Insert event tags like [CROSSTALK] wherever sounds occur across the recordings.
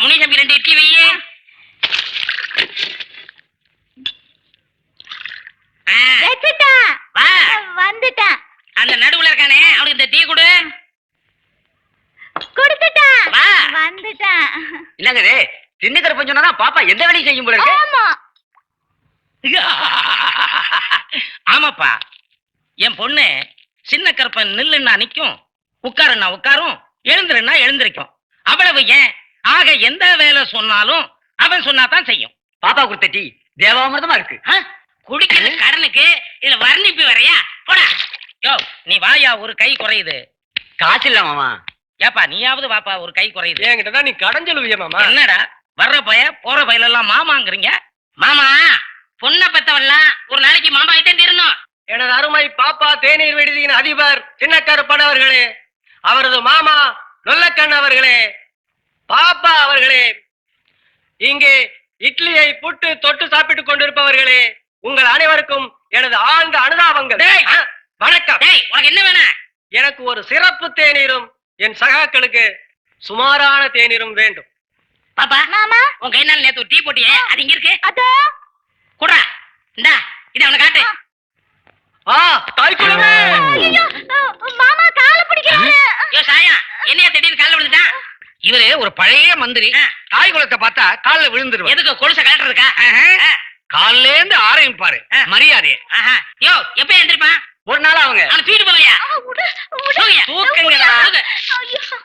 முனிசாமி ரெண்டு இட்லி வையே. வந்துட்டேன். அந்த நடுவுல இருக்கானே அவனுக்கு இந்த டீ கொடு. கொடுத்துட்டேன். வா. வந்துட்டேன். என்னங்க இது? சின்ன கருப்பன் சொன்னாதான் பாப்பா எந்த வேலையும் செய்யும் போல ஆமா. ஆமாப்பா. என் பொண்ணு சின்ன கருப்பன் நில்லுன்னா நிக்கும் உட்காருன்னா உட்காரும் எழுந்துருன்னா எழுந்திருக்கும். அவ்வளவு ஏன் ஆக எந்த வேலை சொன்னாலும் அவன் சொன்னாதான் செய்யும். பாப்பா கொடுத்த டீ தேவாமிர்தமா இருக்கு? குடிக்கிறது கடனுக்கு இதுல வர்ணிப்பு வரையா போடா. யோ நீ வாயா ஒரு கை குறையுது. காசு இல்ல மாமா. ஏப்பா நீயாவது வாப்பா ஒரு கை குறையுது. என்கிட்ட தான் நீ கடன் சொல்லுவிய மாமா. என்னடா வர்ற பய போற பயில எல்லாம் மாமாங்கிறீங்க? மாமா பொண்ணை பெத்தவெல்லாம் ஒரு நாளைக்கு மாமா கிட்டே தீரணும். எனது அருமை பாப்பா தேநீர் விடுதியின் அதிபர் சின்னக்கருப்பன் அவர்களே. அவரது மாமா நொல்லக்கண் அவர்களே. பாப்பா அவர்களே இங்கே இட்லியை புட்டு தொட்டு சாப்பிட்டுக் கொண்டிருப்பவர்களே உங்கள் அனைவருக்கும் எனது ஆழ்ந்த அனுதாபங்கள். வணக்கம். உனக்கு என்ன வேணும் எனக்கு ஒரு சிறப்பு தேநீரும் என் சகாக்களுக்கு சுமாரான தேநீரும் வேண்டும். பாப்பா மாமா. உன் கை நாள் நேத்து டீ போட்டியே அது இங்க இருக்கு. அதோ. குடுறா இந்தா இத அவனை காட்டு. ஆ. தாய் ஐயோ மாமா கால பிடிக்கிறாரு. யோ சாயா என்னைய திடீர்னு கால்ல விழுந்துட்டான் இவரு ஒரு பழைய மந்திரி. தாய் குலத்தை பார்த்தா கால்ல விழுந்துருவார். எதுக்கு கொலுச கலட்டுறதுக்கா கால்ல இருந்து ஆரம்பிப்பாரு ஆஹா. யோ எப்ப எந்திரிப்பான் ஒரு நாள் அவங்க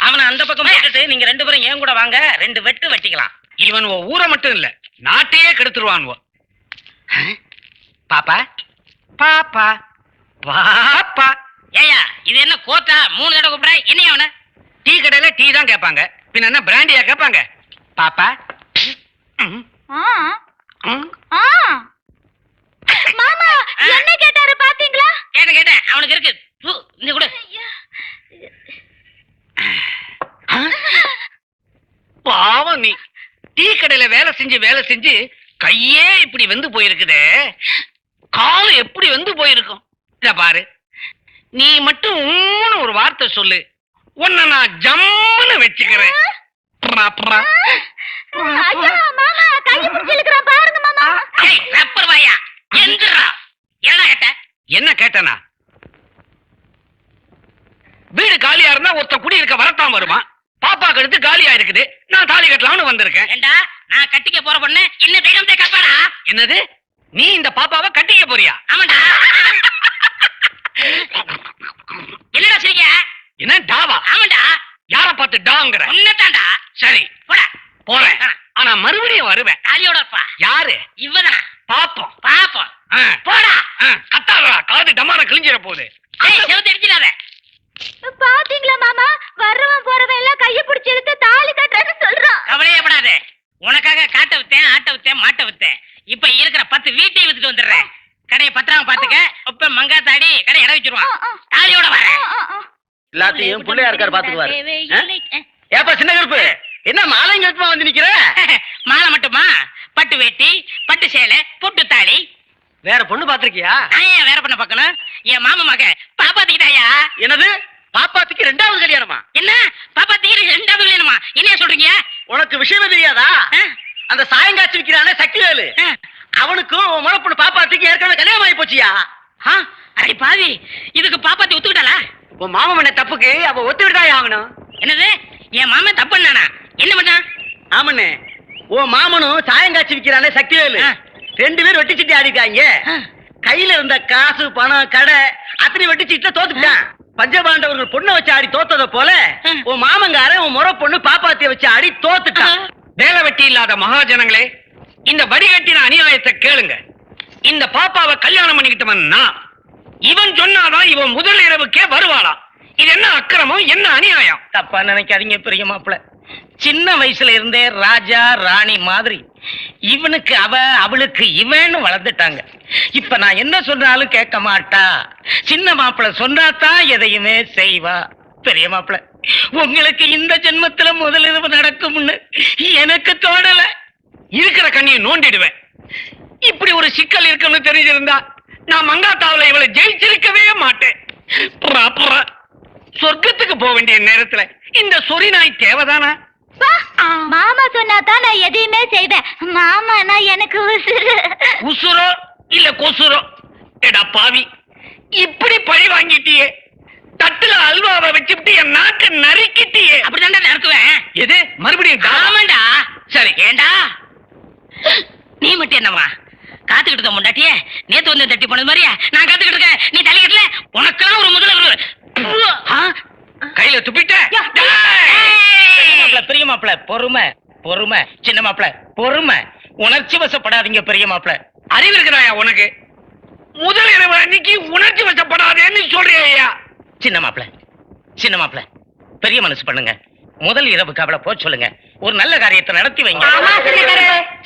அவனை அந்த பக்கம் போட்டுட்டு நீங்க ரெண்டு பேரும் ஏன் கூட வாங்க? ரெண்டு வெட்டு வெட்டிக்கலாம். இவன் ஊரை மட்டும் இல்ல நாட்டையே கெடுத்துருவான்? பாப்பா. பாப்பா. பாப்பா. ஏயா இது என்ன கோட்டா மூணு தடவை கூப்பிடுற? என்னைய அவன? டீ கடையில டீ தான் கேட்பாங்க பின்ன என்ன பிராண்டியா கேட்பாங்க பாப்பா. மாமா என்ன கேட்டாரு பாத்தீங்களா? கேட்டேன் கேட்டேன் அவனுக்கு இருக்கு. இங்க கொடு? பாவம் நீ. டீ கடையில வேலை செஞ்சு வேலை செஞ்சு கையே இப்படி வெந்து போயிருக்குதே. காலம் எப்படி வெந்து போயிருக்கும்? இத பாரு. நீ மட்டும் ஒரு வார்த்தை சொல்லு. உன்னை நான் ஜம்முன்னு வச்சுக்கிறேன். என்ன கேட்டனா? வீடு காலியா இருந்தா ஒருத்த குடி இருக்க வரத்தான் வருமா? பாப்பாக்கு அடுத்து காலியா இருக்குது. நான் தாலி கட்டலாம்னு வந்திருக்கேன். ஏண்டா நான் கட்டிக்க போற பொண்ணு என்ன தைரியத்தை கப்பாடா? என்னது? நீ இந்த பாப்பாவை கட்டிக்க போறியா? ஆமாண்டா. என்னடா சிரிக்க என்ன டாவா? ஆமாண்டா. யார பார்த்து டாங்கிற? உன்னதாண்டா சரி போடா. போறேன். ஆனா மறுபடியும் வருவேன். தாலியோட இருப்பா யாரு? இவதான் பாப்போம். பாப்போம். ஆ, போடா. ஆ, கத்தாதடா. காது டமார கிழிஞ்சிட போகுது. ஏய் செவத்து அடிச்சிடாத பாத்தீங்களா மாமா? வர்றவன் போறவன் எல்லாம் கைய பிடிச்சு இழுத்து தாலி கட்டுறேன்னு சொல்றான். கவலையப்படாத உனக்காக காட்ட வித்தேன் ஆட்ட வித்தேன் மாட்ட வித்தேன். இப்ப இருக்கிற பத்து வீட்டையும் வித்துட்டு வந்துடுறேன். கடையை பத்திரமா பாத்துக்க இப்ப மங்கா தாடி கடை இட வச்சிருவான். தாலியோட வர ஆ, ஆ, ஆ. எல்லாத்தையும் பிள்ளையா இருக்காரு பாத்துக்குவாரு. ஏப்பா சின்ன கருப்பு. என்ன மாலைங்க வந்து நிக்கிற? [LAUGHS] மாலை மட்டுமா? பட்டு வேட்டி பட்டு சேலை பொட்டு தாலி. வேற பொண்ணு பாத்திருக்கியா ஏன் வேற பண்ண பார்க்கணும்? என் மாமா மக பாப்பா தீக்கிட்டாயா என்னது? பாப்பாத்துக்கு ரெண்டாவது கல்யாணமா? என்ன? பாப்பா தீக்கிற ரெண்டாவது வேணுமா என்ன சொல்றீங்க? உனக்கு விஷயமே தெரியாதா? அந்த சாயங்காட்சி விக்கிறானே சக்திவேலு? அவனுக்கும் உன் முழப்பொண்ணு பாப்பாத்துக்கு ஏற்கனவே கல்யாணம் ஆகி போச்சியா? அடி பாவி இதுக்கு பாப்பாத்தி ஒத்துக்கிட்டாளா? உன் மாமன் பண்ண தப்புக்கு அவ ஒத்துக்கிட்டுதான் ஆகணும்? என்னது? என் மாமன் தப்பு பண்ணானா? என்ன பண்ணான் ஆமண்ணே. உன் மாமனும் சாயங்காட்சி விக்கிறானே சக்திவேலு. ரெண்டு பேரும் வெட்டி சீட்டு ஆடிக்காங்க. கையில இருந்த காசு பணம் கடை அத்தனை வெட்டி சீட்டுல தோத்துட்டான் பஞ்சபாண்டவர்கள் பொண்ணை வச்சு ஆடி தோத்தத போல. உன் மாமங்காரன் உன் முறை பொண்ணு பாப்பாத்திய வச்சு ஆடி தோத்துட்டான். வேலை வெட்டி இல்லாத மகாஜனங்களே இந்த வடிகட்டின அநியாயத்தை கேளுங்க. இந்த பாப்பாவை கல்யாணம் பண்ணிக்கிட்டவன் நான். இவன் சொன்னாதான் இவன் முதல் இரவுக்கே வருவாளாம். இது என்ன அக்கிரமம்? என்ன அநியாயம்? தப்பா நினைக்காதீங்க பெரிய மாப்பிள. சின்ன வயசுல இருந்தே ராஜா ராணி மாதிரி இவனுக்கு அவ அவளுக்கு இவன்னு வளர்ந்துட்டாங்க. இப்ப நான் என்ன சொன்னாலும் கேட்க மாட்டா. சின்ன மாப்பிள சொன்னாதான் எதையுமே செய்வா. பெரிய மாப்பிள உங்களுக்கு இந்த ஜென்மத்துல முதல் இரவு நடக்கும்னு எனக்கு தோணல. இருக்கிற கண்ணியை நோண்டிடுவேன். இப்படி ஒரு சிக்கல் இருக்குன்னு தெரிஞ்சிருந்தா நான் மங்காத்தாவுல இவளை ஜெயிச்சிருக்கவே மாட்டேன். புறா, புறா. சொர்க்கத்துக்கு போக வேண்டிய நேரத்துல இந்த சொறி நாய் தேவைதானா? பா மாமா சொன்னா தான் நான் எதையுமே செய்வேன். மாமா நான் எனக்கு உசுரு உசுரோ இல்ல கொசுரோ? எடா பாவி இப்படி பழி வாங்கிட்டியே. தட்டுல அல்வாவை வச்சுட்டு என் நாக்க நறுக்கிட்டியே. அப்படிதான்டா நறுக்குவேன். எது? மறுபடியும் ஆமாண்டா. சரி. ஏண்டா? நீ மட்டும் என்னவா காத்துக்கிட்டு இருக்க முண்டாட்டியே நேத்து வந்து தட்டி போனது மாதிரியா? நான் காத்துக்கிட்டு இருக்கேன். நீ தலைக்கட்டல உனக்கெல்லாம் ஒரு முதல்ல கையில துப்பிட்ட. பெரிய மாப்பிள பெரிய மாப்பிள பொறுமை பொறுமை சின்ன மாப்பிள பொறுமை. உணர்ச்சி வசப்படாதீங்க பெரிய மாப்பிள. அறிவு இருக்கிறாயா உனக்கு? முதல் இரவு அன்னைக்கு உணர்ச்சி வசப்படாதேன்னு சொல்றியா சின்ன மாப்பிள சின்ன மாப்பிள பெரிய மனசு பண்ணுங்க. முதல் இரவுக்கு அவளை போக சொல்லுங்க. ஒரு நல்ல காரியத்தை நடத்தி வைங்க.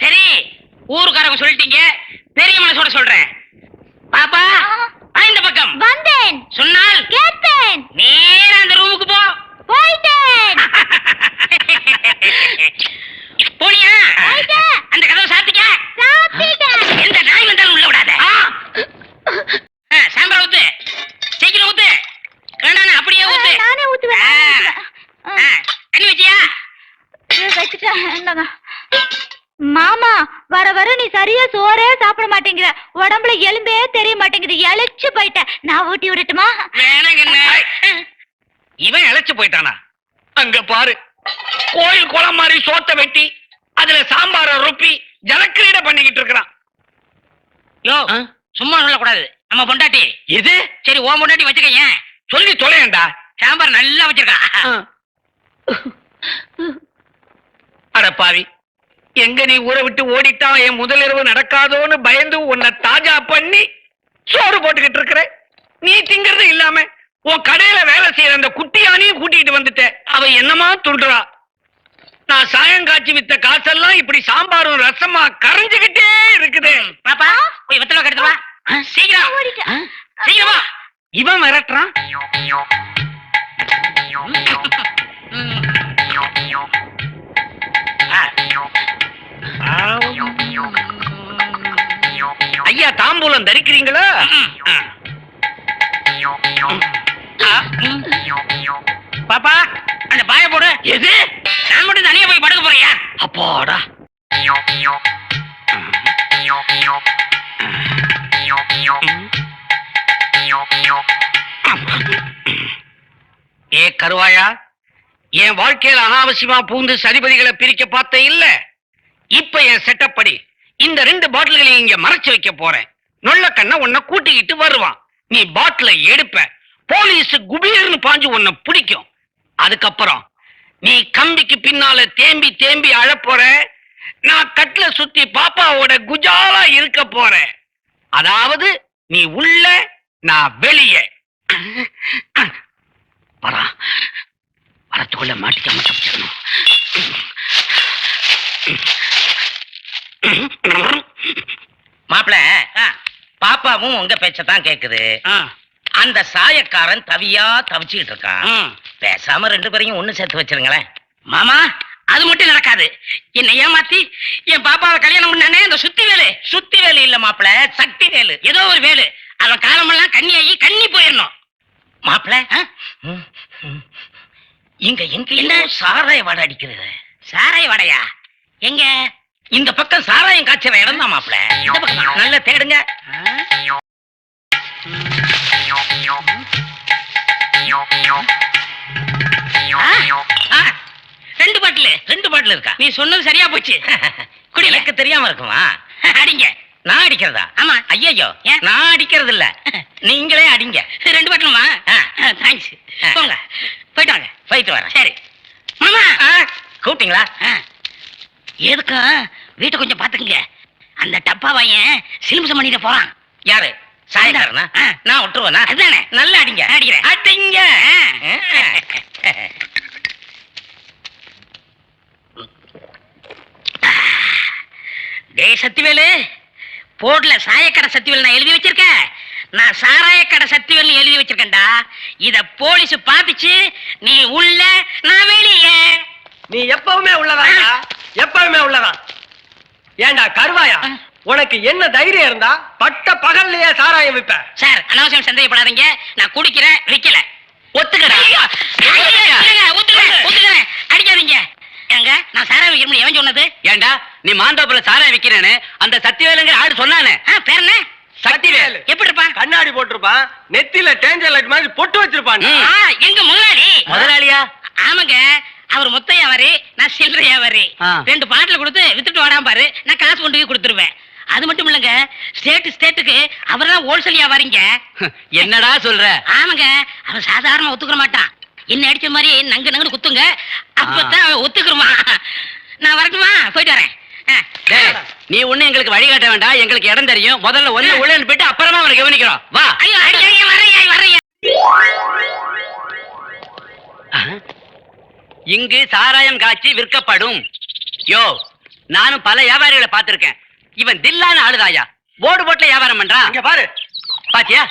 சரி. ஊருக்காரங்க சொல்லிட்டீங்க பெரிய மனசோட சொல்றேன். பாப்பா இந்த பக்கம். வந்தேன். சொன்னால் கேட்டேன் நேரா அந்த ரூமுக்கு போ. போயிட்டேன். [LAUGHS] போனியா போயிட்டேன். அந்த கதவை சாத்திக்க சாப்பிட்டேன் எந்த நாய் வந்தாலும் உள்ள விடாத ஆ, சாம்பார் ஊத்து சீக்கிரம் ஊத்து வேண்டாம் அப்படியே ஊத்து நானே ஊத்துவேன் ஆ. நானே ஊத்துவேன். ஆ, தண்ணி வச்சியா இது வச்சுட்டேன் இந்தாங்க. மாமா வர வர நீ சரியா சோறே சாப்பிட மாட்டேங்கிற. உடம்புல எலும்பே தெரிய மாட்டேங்குது. எழைச்சு போயிட்ட நான் ஊட்டி விடட்டுமா? இவன் இழைச்சு போயிட்டானா? அங்க பாரு. கோயில் குளம் மாதிரி சோத்த வெட்டி அதுல சாம்பார ரொப்பி ஜலக்கிரீட பண்ணிக்கிட்டு இருக்கிறான். யோ சும்மா சொல்லக்கூடாது. நம்ம பொண்டாட்டி. எது? சரி ஓ பொண்டாட்டி வச்சுக்க ஏன்? சொல்லி தொலையண்டா. சாம்பார் நல்லா வச்சிருக்கா. அட பாவி. எங்க நீ ஊரை விட்டு ஓடிட்டா என் முதலிரவு நடக்காதோன்னு பயந்து உன்னை தாஜா பண்ணி சோறு போட்டுக்கிட்டு இருக்கிற நீ திங்கிறது இல்லாம உன் கடையில வேலை செய்யற அந்த குட்டியானையும் கூட்டிட்டு வந்துட்ட அவ என்னமா துள்றா நான் சாயங்காட்சி வித்த காசெல்லாம் இப்படி சாம்பாரும் ரசமா கரைஞ்சுகிட்டே இருக்குது. பாப்பா போய் வெத்தலை சீக்கிரம். சீக்கிரமா இவன் மிரட்டுறான் ஐயா தாம்பூலம் தரிக்கிறீங்களா? பாப்பா அந்த பாய போடு. எது? நான் மட்டும் தனியா போய் படுக்க போறியா அப்பாடா. ஏ கருவாயா என் வாழ்க்கையில அனாவசியமா பூந்து சதிபதிகளை பிரிக்க பார்த்த இல்ல? இப்ப என் செட்டப் படி இந்த ரெண்டு பாட்டில்களையும் இங்க மறைச்சு வைக்க போறேன். நொல்ல கண்ண உன்னை கூட்டிக்கிட்டு வருவான். நீ பாட்டில எடுப்ப. போலீஸ் குபீர்னு பாஞ்சு உன்னை பிடிக்கும். அதுக்கப்புறம் நீ கம்பிக்கு பின்னால தேம்பி தேம்பி அழப்போற நான் கட்ல சுத்தி பாப்பாவோட குஜாலா இருக்க போறேன் அதாவது நீ உள்ள நான் வெளியே. வரா. வரத்துக்குள்ள மாட்டிக்காம தப்பிச்சுக்கணும் மாப்பிள பாப்பாவும் உங்க பேச்சதான் கேக்குது. அந்த சாயக்காரன் தவியா தவிச்சுக்கிட்டு இருக்கான். பேசாம ரெண்டு பேரையும் ஒண்ணு சேர்த்து வச்சிருங்களேன். மாமா அது மட்டும் நடக்காது. என்னை ஏமாத்தி என் பாப்பாவை கல்யாணம் பண்ணானே அந்த சுத்தி வேலு. சுத்தி வேலு இல்ல மாப்பிள சக்தி வேலு. ஏதோ ஒரு வேலு. அவன் காலமெல்லாம் கண்ணியாகி கண்ணி போயிடணும் மாப்பிள. இங்க எங்க சாராய வாடை அடிக்கிறது சாராய வடையா? எங்க? இந்த பக்கம் சாராயம் காய்ச்சற இடம் தான் மாப்பிள. இந்த பக்கமா? நல்ல தேடுங்க. ரெண்டு பாட்டிலு. ரெண்டு பாட்டில் இருக்கா? நீ சொன்னது சரியா போச்சு. குடி எனக்கு தெரியாம இருக்குமா? அடிங்க. நான் அடிக்கிறதா? ஆமா. ஐயோ? நான் அடிக்கிறது இல்ல. நீங்களே அடிங்க. ரெண்டு பாட்டிலுமா. தேங்க்ஸ். போங்க. போயிட்டு வாங்க. போயிட்டு வரேன். சரி. மாமா. கூப்பிட்டீங்களா. எதுக்கும் வீட்டை கொஞ்சம் பாத்துக்கங்க அந்த டப்பா பையன் சிலிம்சம் பண்ணிட்டு போறான். யாரு? சாயக்காரனா? ஆ. நான் விட்டுருவேனா? அதுதானே நல்லா அடிங்க. அடிக்கிறேன். அடிங்க. டேய் சத்திவேலு. போர்ட்ல சாயக்கடை சத்திவேல் நான் எழுதி வச்சிருக்கேன். நான் சாராயக்கடை சத்திவேல் எழுதி வச்சிருக்கேன்டா. இத போலீஸ் பாத்துச்சு நீ உள்ள நான் வெளியே. நீ எப்பவுமே உள்ளதாடா எப்பவுமே உள்ளதான் ஏண்டா கருவாயா. உனக்கு என்ன தைரியம் இருந்தா பட்ட பகல்லையே சாராயம் விப்ப சார் அனாவசியம் சந்தேகப்படாதீங்க. நான் குடிக்கிறேன் விக்கல. ஒத்துக்கிறேன் ஒத்துக்கிறேன். அடிக்காதீங்க. ஏங்க நான் வைக்க எவன் சொன்னது. ஏண்டா நீ மாந்தோப்புல சாராயம் விக்கிறேன்னு அந்த சத்தியவேலுங்கிற ஆடு சொன்னானே. பேர் என்ன? சக்திவேல் எப்படி இருப்பான்? கண்ணாடி போட்டிருப்பான். நெத்தியில டேஞ்சர் லைட் மாதிரி பொட்டு வச்சிருப்பான். எங்க முதலாளி. முதலாளியா? ஆமாங்க. அவர் மொத்த வியாபாரி நான் சில்லறை வியாபாரி. ரெண்டு பாட்டில் கொடுத்து வித்துட்டு வாடாம பாரு நான் காசு கொண்டு போய் கொடுத்துருவேன். அது மட்டும் இல்லைங்க ஸ்டேட் ஸ்டேட்டுக்கு அவர் தான் ஹோல்சேல் வியாபாரிங்க. [LAUGHS] என்னடா சொல்ற? ஆமாங்க அவன் சாதாரண ஒத்துக்கிற மாட்டான். என்ன அடிச்ச மாதிரி நங்கு நங்குன்னு குத்துங்க அப்பதான் அவன் ஒத்துக்கிறமா நான் வரட்டுமா? போயிட்டு வரேன். நீ ஒண்ணு எங்களுக்கு வழிகாட்ட வேண்டாம் எங்களுக்கு இடம் தெரியும். முதல்ல ஒண்ணு உள்ள போயிட்டு அப்புறமா அவனை கவனிக்கிறோம். வா. ஐயோ வரையா வரையா இங்கு சாராயம் காய்ச்சி விற்கப்படும். யோ நானும் பல வியாபாரிகளை பார்த்திருக்கேன். இவன் தில்லான ஆளுதாயா? போர்டு போட்டுல வியாபாரம் பண்றான் இங்க பாரு. பாத்தியா?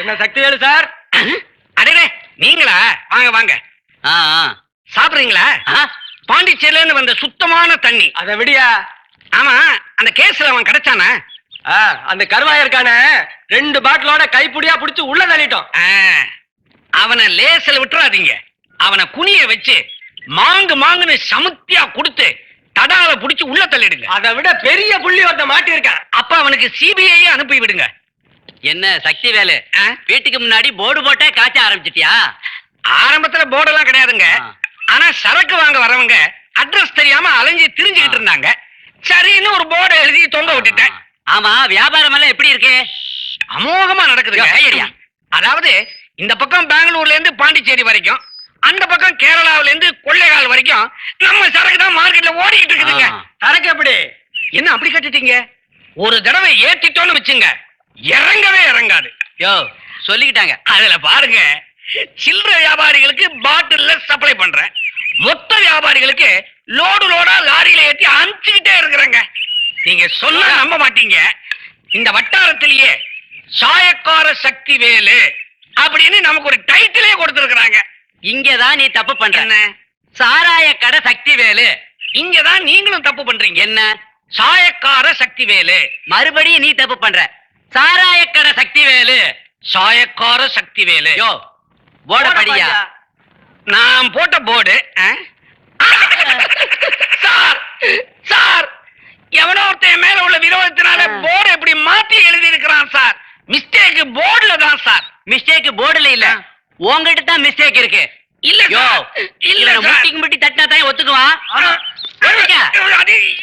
என்ன சக்திவேலு சார்? அடடே நீங்களா? வாங்க வாங்க. சாப்பிடுறீங்களா? பாண்டிச்சேரியில இருந்து வந்த சுத்தமான தண்ணி. அத விடியா? ஆமா அந்த கேஸ்ல அவன் கிடைச்சானா? அந்த கருவாயருக்கான ரெண்டு பாட்டிலோட கைப்புடியா புடிச்சு உள்ள தள்ளிட்டோம். அவனை லேசில் விட்டுறாதீங்க. அவனை குனிய வச்சு மாங்கு மாங்குன்னு சமுத்தியா கொடுத்து தடால புடிச்சு உள்ள தள்ளிடுங்க. அதை விட பெரிய புள்ளி ஒருத்த மாட்டியிருக்கான் அப்ப அவனுக்கு சிபிஐ அனுப்பி விடுங்க. என்ன சக்தி வேலு? வீட்டுக்கு முன்னாடி போர்டு போட்டே காய்ச்ச ஆரம்பிச்சிட்டியா? ஆரம்பத்துல போர்டெல்லாம் கிடையாதுங்க. ஆனா சரக்கு வாங்க வரவங்க அட்ரஸ் தெரியாம அலைஞ்சு திரிஞ்சுக்கிட்டு. இருந்தாங்க. சரின்னு ஒரு போர்டை எழுதி தொங்க விட்டுட்டேன். ஆமா வியாபாரம் எல்லாம் எப்படி இருக்கு? அமோகமா கையடியா. அதாவது இந்த பக்கம் பெங்களூர்ல இருந்து பாண்டிச்சேரி வரைக்கும் அந்த பக்கம் கேரளாவுல இருந்து கொள்ளைகால் வரைக்கும் நம்ம சரக்கு தான் மார்க்கெட்ல ஓடிக்கிட்டு இருக்குதுங்க. சரக்கு எப்படி? என்ன அப்படி கட்டிட்டீங்க? ஒரு தடவை ஏத்திட்டோம்னு வச்சுங்க இறங்கவே இறங்காது. யோ சொல்லிக்கிட்டாங்க. அதுல பாருங்க சில்லறை வியாபாரிகளுக்கு பாட்டில்ல சப்ளை பண்றேன். மொத்த வியாபாரிகளுக்கு லோடு லோடா லாரியில ஏத்தி அனுப்பிச்சுக்கிட்டே இருக்கிறேங்க. நீங்க சொன்னா நம்ப மாட்டீங்க. இந்த வட்டாரத்திலேயே சாயக்கார சக்தி வேலு. அப்படின்னு நமக்கு ஒரு டைட்டிலே கொடுத்திருக்கிறாங்க. இங்கதான் நீ தப்பு பண்ற. சாராய கடை சக்தி வேலு இங்கதான் நீங்களும் தப்பு பண்றீங்க. என்ன? சாயக்கார சக்தி வேலு மறுபடியும் நீ தப்பு பண்ற. சாராய கடை சக்தி வேலு சாயக்கார சக்தி வேலு யோ படியா? நான் போட்ட போர்டு சார் சார் எவனோ ஒருத்தன் மேல உள்ள விரோதத்தினால போர்டு இப்படி மாத்தி எழுதி இருக்கிறான் சார். மிஸ்டேக் போர்டுல தான் சார். மிஸ்டேக் போர்டுல இல்ல. உங்ககிட்ட தான் மிஸ்டேக் இருக்கு. இல்ல யோ இல்ல முட்டிக்கு முட்டி தட்டினா தான் ஒத்துக்குவான்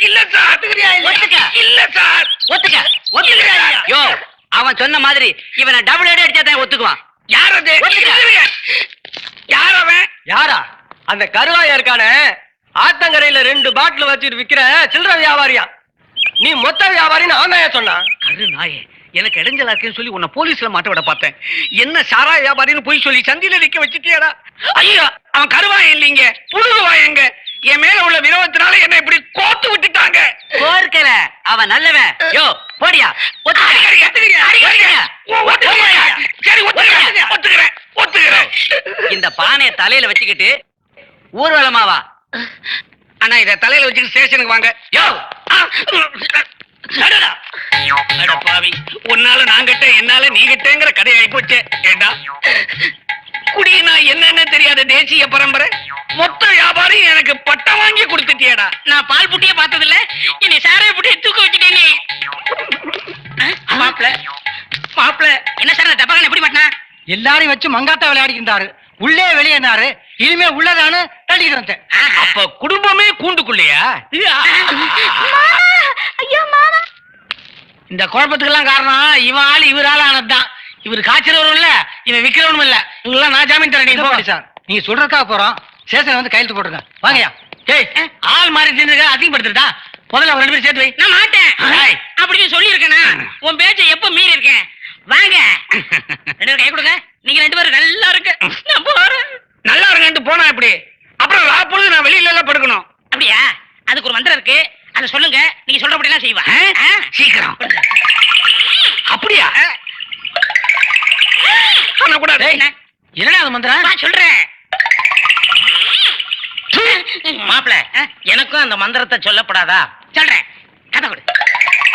இல்ல சார். ஒத்துக்க. இல்ல சார். ஒத்துக்க. ஒத்துக்க. யோ அவன் சொன்ன மாதிரி இவனை டபுள் அடி அடிச்சா தான் ஒத்துக்குவான். யார் அது. யார் அவன்? யாரா? அந்த கருவாயருக்கான ஆத்தங்கரையில ரெண்டு பாட்டில் வச்சுட்டு விக்கிற சில்லறை வியாபாரியா? நீ மொத்த வியாபாரின்னு தான் சொன்னான் கரு நாயே எனக்கு இடைஞ்சலா இருக்குன்னு சொல்லி உன்னை போலீஸ்ல மாட்ட விட பார்த்தேன். என்ன சாரா வியாபாரின்னு போய் சொல்லி சந்தியில நிக்க வச்சுட்டியாடா? ஐயோ அவன் கருவாயன் இல்லைங்க புழுகுவாயங்க என் மேல உள்ள விரோதத்தினால என்ன இப்படி கோத்து விட்டுட்டாங்க. கோர்க்கல. அவன் நல்லவன். யோ போடியா. இந்த பானைய தலையில வச்சுக்கிட்டு ஊர்வலமாவா? அண்ணா இத தலையில வச்சுட்டு ஸ்டேஷனுக்கு வாங்க. யோ. பாவி உன்னால நான் கட்ட என்னால நீ கட்டேங்கிற கதை ஆயிப்போச்சே ஏண்டா? குடினா என்னன்னு தெரியாத தேசிய பரம்பரை? மொத்த வியாபாரி எனக்கு பட்டம் வாங்கி கொடுத்துட்டியடா. நான் பால் புட்டிய பார்த்தது இல்ல இனி சாரைய புட்டிய தூக்க வச்சுட்டேனே. மாப்ள மாப்ள என்ன சார் டப்பாங்க எப்படி மாட்டினா? எல்லாரையும் வச்சு மங்காத்தா விளையாடிக்கிட்டாரு உள்ளே வெளியேனாரு. இனிமே உள்ளதானு தள்ளிட்டு வந்தேன் அப்ப குடும்பமே கூண்டுக்குள்ளையா? ஐயோ மாமா! இந்த குழப்பத்துக்கெல்லாம் காரணம் இவன் ஆள் இவர் ஆள் ஆனதுதான் இவர் காய்ச்சறவரும் இல்ல இவன் விக்கிறவனும் இல்ல. இவங்கெல்லாம் நான் ஜாமீன் தரேன் நீங்க போடி சார் நீங்க சொல்றதுக்காக போறோம். ஸ்டேஷன் வந்து கையெழுத்து போட்டுருங்க. வாங்கய்யா. ஏய் ஆள் மாறி தெரிஞ்சுக்க அதிகப்படுத்துடா முதல்ல அவங்க ரெண்டு பேரும் சேர்த்து வை. நான் மாட்டேன். அப்படின்னு சொல்லி இருக்கேனா உன் பேச்ச எப்ப மீறி இருக்கேன்? வாங்க. ரெண்டு பேரும் கை கொடுங்க. நீங்க ரெண்டு பேரும் நல்லா இருக்கு நான் போறேன். நல்லா இருக்கேன்ட்டு போனா இப்படி அப்புறம் லா பொழுது நான் வெளியில எல்லாம் படுக்கணும். அப்படியா? அதுக்கு ஒரு மந்திரம் இருக்கு. அதை சொல்லுங்க. நீங்க சொல்றபடி எல்லாம் செய்வா சீக்கிரம். அப்படியா? பண்ணக்கூடாது என்னடா அது மந்திரம்? நான் சொல்றேன் மாப்பிள எனக்கும் அந்த மந்திரத்தை சொல்லப்படாதா?